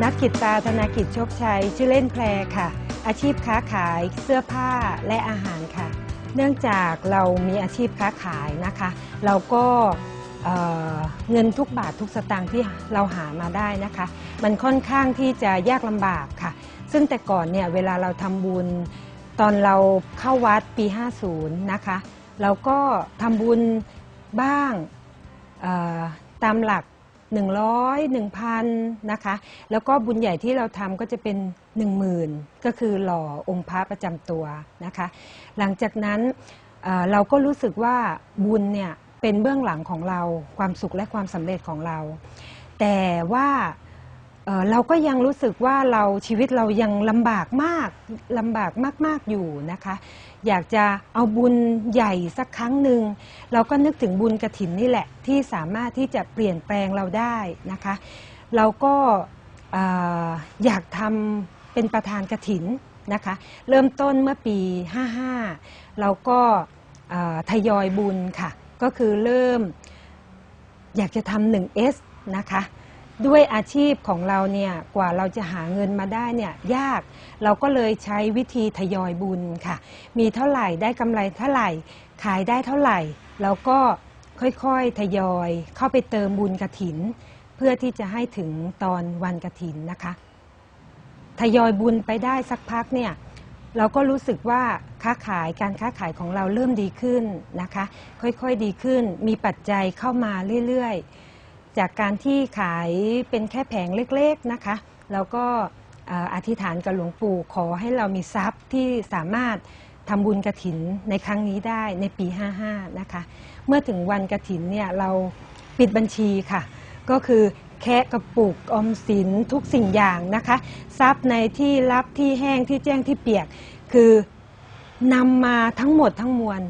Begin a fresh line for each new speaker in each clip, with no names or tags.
นักกิจตาธนากิจโชคชัย ชื่อเล่นแพรค่ะ อาชีพค้าขายเสื้อผ้าและอาหารค่ะ เนื่องจากเรามีอาชีพค้าขายนะคะ เราก็เเงินทุกบาททุกสตางค์ที่เราหามาได้นะคะ มันค่อนข้างที่จะยากลำบากค่ะ ซึ่งแต่ก่อนเนี่ยเวลาเราทำบุญ ตอนเราเข้าวัดปี 50 นะคะ เราก็ทำบุญบ้างตามหลัก 100 1,000นะคะ แล้วก็บุญใหญ่ที่เราทำก็จะเป็น 10,000 ก็คือหล่อองค์พระประจำตัวนะคะ หลังจากนั้นเเราก็รู้สึกว่าบุญเนี่ยเป็นเบื้องหลังของเราความสุขและความสำเร็จของเรา แต่ว่า เอ่อเราก็ยังรู้สึกว่าเราชีวิตเรายังลำบากมากลำบากมาก ๆ อยู่นะคะ อยากจะเอาบุญใหญ่สักครั้งหนึ่งเราก็นึกถึงบุญกระถินนี่แหละที่สามารถที่จะเปลี่ยนแปลงเราได้นะคะ เราก็เอ่ออยากทำเป็นประธานกระถินนะคะ เริ่มต้นเมื่อปี 55 เราก็เอ่อทยอยบุญค่ะ ก็คือเริ่มอยากจะทำหนึ่ง S นะคะ ด้วยอาชีพของเราเนี่ยกว่าเราจะหาเงินมาได้เนี่ยยากเราก็เลยใช้วิธีทยอยบุญค่ะ มีเท่าไหร่ได้กำไรเท่าไหร่ ขายได้เท่าไหร่เราก็ค่อยๆทยอยเข้าไปเติมบุญกระถิน เพื่อที่จะให้ถึงตอนวันกระถินนะคะ ทยอยบุญไปได้สักพักเนี่ยเราก็รู้สึกว่าค้าขายการค้าขายของเราเริ่มดีขึ้นนะคะ ค่อยๆดีขึ้น มีปัจจัยเข้ามาเรื่อยๆ จากการที่ขายเป็นแค่แผงเล็กๆนะคะเราก็อธิษฐานกับหลวงปู่ขอให้เรามีทรัพย์ที่สามารถทำบุญกระถินในครั้งนี้ได้ในปี 55 นะคะ เมื่อถึงวันกระถินเนี่ยเราปิดบัญชีค่ะ ก็คือแคะกระปุกออมสินทุกสิ่งอย่างนะคะทรัพย์ในที่รับที่แห้งที่แจ้งที่เปียก คือนำมาทั้งหมดทั้งมวล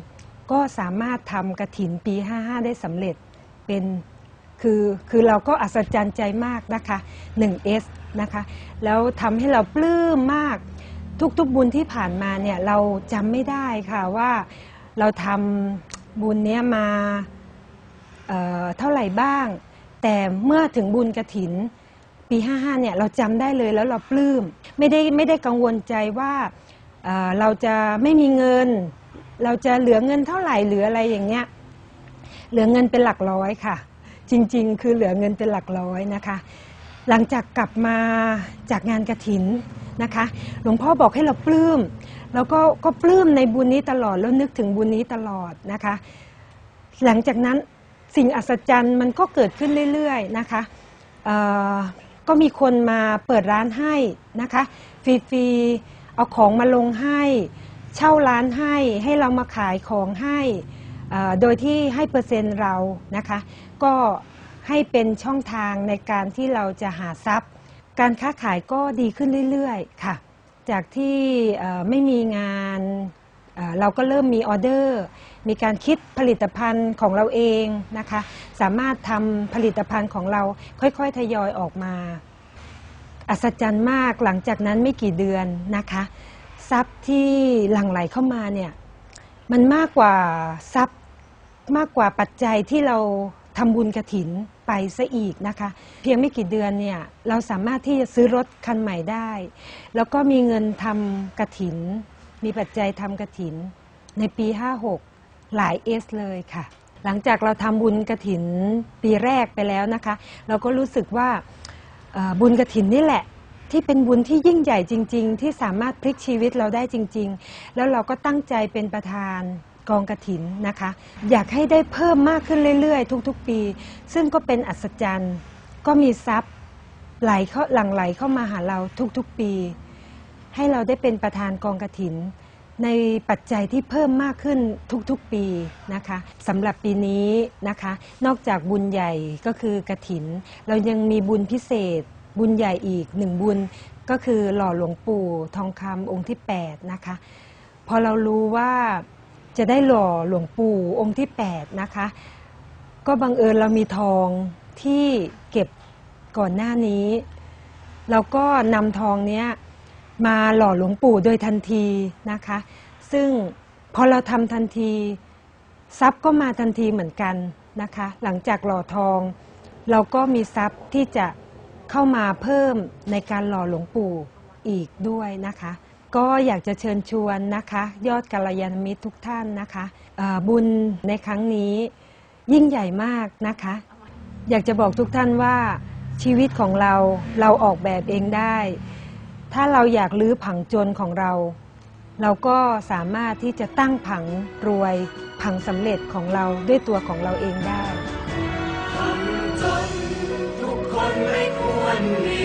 ก็สามารถทำกระถินปี 55 ได้สำเร็จเป็น คือคือเราก็อัศจรรย์ใจมากนะคะ 1S นะคะแล้วทำให้เราปลื้มมากทุกๆบุญที่ผ่านมาเนี่ยเราจำไม่ได้ค่ะว่าเราทำบุญเนี้ยมาเเท่าไหร่บ้าง แต่เมื่อถึงบุญกระถินปี 55เนี่ยเราจำได้เลยแล้วเราปลื้มไม่ได้ไม่ได้กังวลใจว่าเเราจะไม่มีเงิน เราจะเหลือเงินเท่าไหร่เหลืออะไรอย่างเงี้ยเหลือเงินเป็นหลักร้อยค่ะ จริง ๆ คือเหลือเงินเป็นหลักร้อยนะคะ หลังจากกลับมาจากงานกระถินนะคะ หลวงพ่อบอกให้เราปลื้มแล้วก็ก็ปลื้มในบุญนี้ตลอดแล้วนึกถึงบุญนี้ตลอดนะคะ หลังจากนั้นสิ่งอัศจรรย์มันก็เกิดขึ้นเรื่อยๆนะคะก็มีคนมาเปิดร้านให้นะคะฟรีๆเอาของมาลงให้ เช่าร้านให้ให้เรามาขายของให้ โดยที่ให้เปอร์เซ็นต์เรานะคะก็ให้เป็นช่องทางในการที่เราจะหาทรัพย์ การค้าขายก็ดีขึ้นเรื่อยๆค่ะ จากที่ไม่มีงานเอ่อเราก็เริ่มมีออเดอร์ มีการคิดผลิตภัณฑ์ของเราเองนะคะ สามารถทำผลิตภัณฑ์ของเราค่อยๆ ทยอยออกมา อัศจรรย์มากหลังจากนั้นไม่กี่เดือนนะคะ ทรัพย์ที่หลั่งไหลเข้ามาเนี่ย มันมากกว่าทรัพย์ มากกว่าปัจจัยที่เราทำบุญกระถินไปซะอีกนะคะ เพียงไม่กี่เดือนเนี่ยเราสามารถที่จะซื้อรถคันใหม่ได้ แล้วก็มีเงินทำกระถิน มีปัจจัยทำกระถิน ในปี 56 หลายเอสเลยค่ะ หลังจากเราทำบุญกระถินปีแรกไปแล้วนะคะ เราก็รู้สึกว่าบุญกระถินนี่แหละที่เป็นบุญที่ยิ่งใหญ่จริง ๆ ที่สามารถพลิกชีวิตเราได้จริง ๆ แล้วเราก็ตั้งใจเป็นประธาน กองกระถินนะคะ อยากให้ได้เพิ่มมากขึ้นเรื่อยๆ ทุกๆ ปี ซึ่งก็เป็นอัศจรรย์ก็มีทรัพย์ไหลเข้าหลั่งไหลเข้ามาหาเราทุกๆ ปี ให้เราได้เป็นประธานกองกระถิน ในปัจจัยที่เพิ่มมากขึ้นทุกๆ ปีนะคะสำหรับปีนี้นะคะ นอกจากบุญใหญ่ก็คือกระถิน เรายังมีบุญพิเศษ บุญใหญ่อีกหนึ่งบุญก็คือหล่อหลวงปู่ทองคำองค์ที่ 8 นะคะ พอเรารู้ว่า จะได้หล่อหลวงปู่องค์ที่ 8 นะคะ ก็บังเอิญเรามีทองที่เก็บก่อนหน้านี้เราก็นำทองเนี้ยมาหล่อหลวงปู่โดยทันทีนะคะ ซึ่งพอเราทำทันทีทรัพย์ก็มาทันทีเหมือนกันนะคะ หลังจากหล่อทอง เราก็มีทรัพย์ที่จะเข้ามาเพิ่มในการหล่อหลวงปู่อีกด้วยนะคะ ก็อยากจะเชิญชวนนะคะ ยอดกัลยาณมิตรทุกท่านนะคะบุญในครั้งนี้ยิ่งใหญ่มากนะคะ อยากจะบอกทุกท่านว่าชีวิตของเราเราออกแบบเองได้ ถ้าเราอยากลื้อผังจนของเรา เราก็สามารถที่จะตั้งผังรวยผังสำเร็จของเราด้วยตัวของเราเองได้
ทำจนทุกคนไม่ควรมี